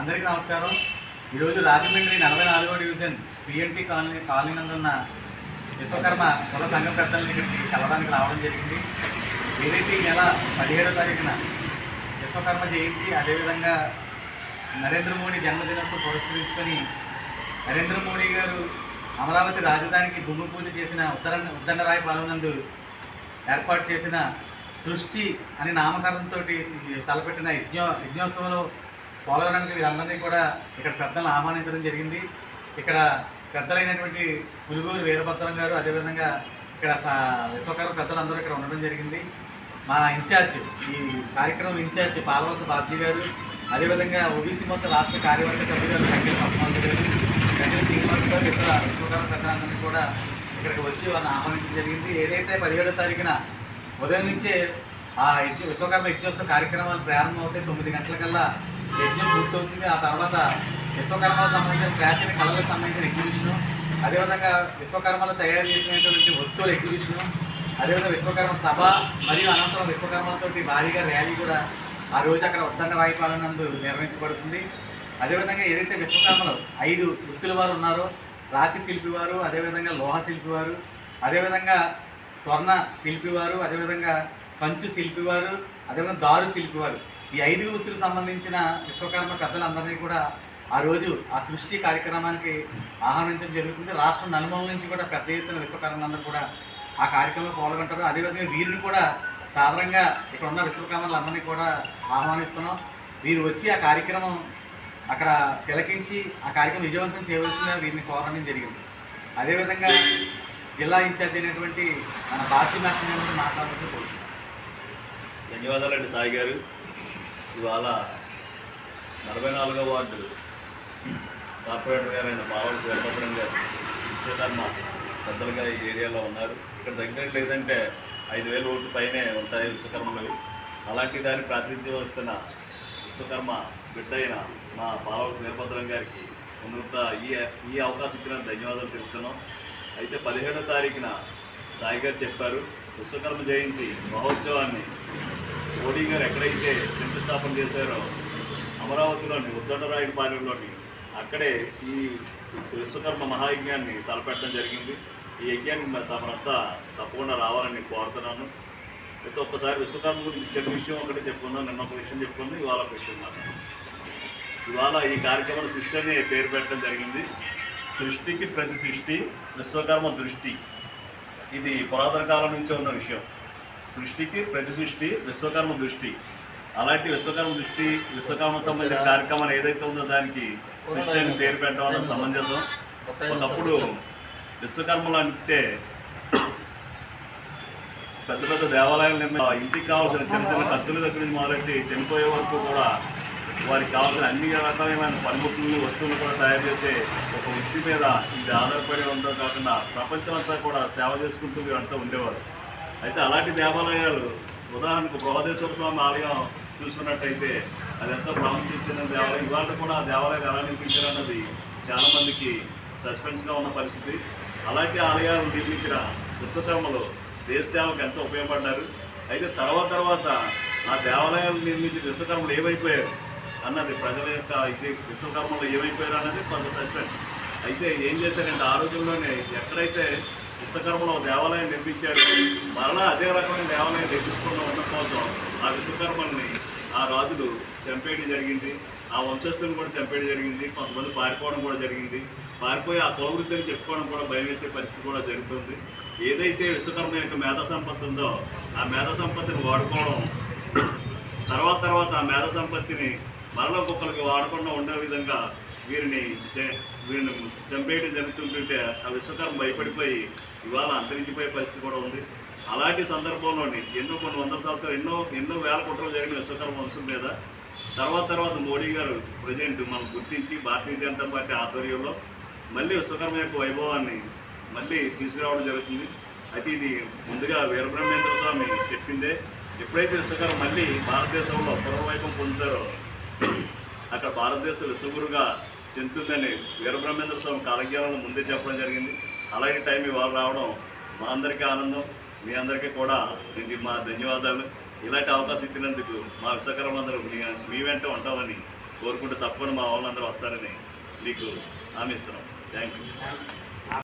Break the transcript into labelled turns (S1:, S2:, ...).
S1: అందరికీ నమస్కారం. ఈరోజు రాజమండ్రి నలభై నాలుగో డివిజన్ పిఎన్టీ కాలనీ కాలనీ నందున్న విశ్వకర్మ కుల సంఘం పెద్దలను ఇక్కడికి కలవడానికి రావడం జరిగింది. ఏదైతే ఈ నెల పదిహేడో తారీఖున విశ్వకర్మ జయంతి అదేవిధంగా నరేంద్ర మోడీ జన్మదినోత్సవం పురస్కరించుకొని నరేంద్ర మోడీ గారు అమరావతి రాజధానికి భూమి పూజ చేసిన ఉత్తర ఉద్దండరాయి పాలనందు ఏర్పాటు చేసిన సృష్టి అనే నామకరణంతో తలపెట్టిన యజ్ఞో యజ్ఞోత్సవంలో పోలవరానికి వీరందరినీ కూడా ఇక్కడ పెద్దలను ఆహ్వానించడం జరిగింది. ఇక్కడ పెద్దలైనటువంటి పులుగూరు వీరభద్రం గారు అదేవిధంగా ఇక్కడ విశ్వకర్మ పెద్దలందరూ ఇక్కడ ఉండడం జరిగింది. మా ఇన్ఛార్జ్ ఈ కార్యక్రమం ఇన్ఛార్జ్ పాలవలస బాబ్జీ గారు అదేవిధంగా ఓబీసీ మొత్తం రాష్ట్ర కార్యవర్గ సభ్యులు సంఖ్య పద్మాలు గారు గంటల శ్రీనివాస్ గారు విశ్వకర్మ పెద్దలందరినీ కూడా ఇక్కడికి వచ్చి వారిని ఆహ్వానించడం జరిగింది. ఏదైతే పదిహేడో తారీఖున ఉదయం నుంచే ఆ యజ్ఞ విశ్వకర్మ యజ్ఞోత్సవ కార్యక్రమాలు ప్రారంభమవుతాయి తొమ్మిది గంటలకల్లా. యజ్ఞం పూర్తవుతుంది ఆ తర్వాత విశ్వకర్మలకు సంబంధించిన ప్రాచీన కళలకు సంబంధించిన ఎగ్జిబిషను అదేవిధంగా విశ్వకర్మలు తయారు చేసినటువంటి వస్తువుల ఎగ్జిబిషను అదేవిధంగా విశ్వకర్మ సభ మరియు అనంతరం విశ్వకర్మలతో భారీగా ర్యాలీ కూడా ఆ రోజు అక్కడ ఉద్దండ వాయుపాలనందు నిర్వహించబడుతుంది. అదేవిధంగా ఏదైతే విశ్వకర్మలు ఐదు వృత్తుల వారు ఉన్నారో రాతి శిల్పి వారు అదేవిధంగా లోహ శిల్పి వారు అదేవిధంగా స్వర్ణ శిల్పి వారు అదేవిధంగా కంచు శిల్పి వారు అదేవిధంగా దారు శిల్పి వారు. ఈ ఐదు వృత్తులకు సంబంధించిన విశ్వకర్మ పెద్దలందరినీ కూడా ఆ రోజు ఆ సృష్టి కార్యక్రమానికి ఆహ్వానించడం జరుగుతుంది. రాష్ట్రం నలుమూల నుంచి కూడా పెద్ద ఎత్తున విశ్వకర్మలందరూ కూడా ఆ కార్యక్రమంలో పాల్గొంటారు. అదేవిధంగా వీరిని కూడా సాధారణంగా ఇక్కడ ఉన్న విశ్వకర్మలందరినీ కూడా ఆహ్వానిస్తున్నాం. వీరు వచ్చి ఆ కార్యక్రమం అక్కడ తిలకించి ఆ కార్యక్రమం విజయవంతం చేయవలసిందిగా వీరిని కోరడం జరిగింది. అదేవిధంగా జిల్లా ఇన్ఛార్జ్ అయినటువంటి మన భారతీ మాస్టర్ మాట్లాడుతూ కోరుతున్నాం
S2: ధన్యవాదాలండి సాయి గారు. ఇవాళ నలభై నాలుగో వార్డు కార్పొరేటర్ గారైన బావల్ వీరభద్రం గారు విశ్వకర్మ పెద్దలుగా ఈ ఏరియాలో ఉన్నారు. ఇక్కడ దగ్గర లేదంటే ఐదు వేల ఓట్లు పైనే ఉంటాయి విశ్వకర్మలు. అలాంటి దాన్ని ప్రాతినిధ్యం వస్తున్న విశ్వకర్మ బిడ్డ అయిన మా బావల్ వీరభద్రం గారికి ఉన్నత ఈ ఈ అవకాశం ఇచ్చిన ధన్యవాదాలు తెలుపుతున్నాం. అయితే పదిహేడో తారీఖున సాయి గారు చెప్పారు విశ్వకర్మ జయంతి మహోత్సవాన్ని మోడీ గారు ఎక్కడైతే శంకుస్థాపన చేశారో అమరావతిలోని ఉద్దండరాయుడిపాలెంలోని అక్కడే ఈ విశ్వకర్మ మహాయజ్ఞాన్ని తలపెట్టడం జరిగింది. ఈ యజ్ఞాన్ని మరి తమరంతా తప్పకుండా రావాలని కోరుతున్నాను. అయితే ఒక్కసారి విశ్వకర్మ గురించి చిన్న విషయం ఒకటి చెప్పుకుందాం నిన్న ఒక విషయం చెప్పుకుంది ఇవాళ ఒక విషయం మాట్లాడదాం. ఇవాళ ఈ కార్యక్రమం సృష్టి పేరు పెట్టడం జరిగింది. సృష్టికి ప్రతి సృష్టి విశ్వకర్మ దృష్టి. ఇది పురాతన కాలం నుంచే ఉన్న విషయం. సృష్టికి ప్రతి సృష్టి విశ్వకర్మ దృష్టి. అలాంటి విశ్వకర్మ దృష్టి విశ్వకర్మ సంబంధించిన కార్యక్రమాలు ఏదైతే ఉందో దానికి సృష్టి అని పేరు పెట్టడం అనేది సమంజసం. ఒకప్పుడు విశ్వకర్మలు అంటే పెద్ద పెద్ద దేవాలయాలు ఆ ఇంటికి కావాల్సిన చిన్న చిన్న కత్తుల దగ్గర నుంచి మొదలెట్టి చనిపోయే వరకు కూడా వారికి కావాల్సిన అన్ని రకాలైన పనిముట్లు వస్తువులు కూడా తయారు చేసే ఒక వృత్తి మీద ఇది ఆధారపడి ఉండడం కాకుండా ప్రపంచం అంతా కూడా సేవ చేసుకుంటూ వీరంతా ఉండేవారు. అయితే అలాంటి దేవాలయాలు ఉదాహరణకు బృహదేశ్వర స్వామి ఆలయం చూసుకున్నట్టయితే అది ఎంతో ప్రాముఖ్యత చెందిన దేవాలయం ఇవాళ కూడా ఆ దేవాలయం ఎలా నిర్మించారన్నది చాలా మందికి సస్పెన్స్గా ఉన్న పరిస్థితి. అలాంటి ఆలయాలు నిర్మించిన విశ్వకర్మలు దేశ సేవకు ఎంతో ఉపయోగపడ్డారు. అయితే తర్వాత తర్వాత ఆ దేవాలయాలు నిర్మించిన విశ్వకర్మలు ఏమైపోయారు అన్నది ప్రజల యొక్క ఇది విశ్వకర్మలు ఏమైపోయారు అన్నది కొంత సస్పెన్స్ అయితే ఏం చేశారంటే ఆ రోజుల్లోనే ఎక్కడైతే విశ్వకర్మలో ఒక దేవాలయం నిర్మించాడు మరలా అదే రకమైన దేవాలయం నిర్మించుకున్న ఉన్న కోసం ఆ విశ్వకర్మల్ని ఆ రాజులు చంపేయడం జరిగింది. ఆ వంశస్థులను కూడా చంపేయడం జరిగింది. కొంతమంది పారిపోవడం కూడా జరిగింది. పారిపోయి ఆ కులవృత్తిని చెప్పుకోవడం కూడా భయం వేసే పరిస్థితి కూడా జరుగుతుంది. ఏదైతే విశ్వకర్మ యొక్క మేధా సంపత్తి ఉందో ఆ మేధా సంపత్తిని వాడుకోవడం తర్వాత తర్వాత ఆ మేధా సంపత్తిని మరల ఒక్కొక్కరికి వాడకుండా ఉండే విధంగా వీరిని చే- వీరిని చంపేయడం జరుగుతుంటుంటే ఆ విశ్వకర్మ భయపడిపోయి ఇవాళ అంతరించిపోయే పరిస్థితి కూడా ఉంది. అలాంటి సందర్భంలోని ఎన్నో కొన్ని వందల సంవత్సరాలు ఎన్నో ఎన్నో వేల కుట్రలు జరిగిన విశ్వకర్మ వంశం మీద తర్వాత తర్వాత మోడీ గారు ప్రజెంట్ మనం గుర్తించి భారతీయ జనతా పార్టీ ఆధ్వర్యంలో మళ్ళీ విశ్వకర్మ యొక్క వైభవాన్ని మళ్ళీ తీసుకురావడం జరుగుతుంది. అయితే ఇది ముందుగా వీరబ్రహ్మేంద్ర స్వామి చెప్పిందే ఎప్పుడైతే విశ్వకర్మ మళ్ళీ భారతదేశంలో పూర్వవైభవం పొందుతారో అక్కడ భారతదేశ విశ్వగురుగా చెందుతుందని వీరబ్రహ్మేంద్ర స్వామి కాలజ్ఞానంలో ముందే చెప్పడం జరిగింది. అలాంటి టైం ఇవాళ రావడం మా అందరికీ ఆనందం. మీ అందరికీ కూడా దీనికి మా ధన్యవాదాలు. ఇలాంటి అవకాశం ఇచ్చినందుకు మా విశాఖరం అందరూ మీ మీ వెంట ఉంటామని కోరుకుంటే తప్పకుండా మా వాళ్ళందరూ వస్తారని మీకు హామీ ఇస్తున్నాం. Thank you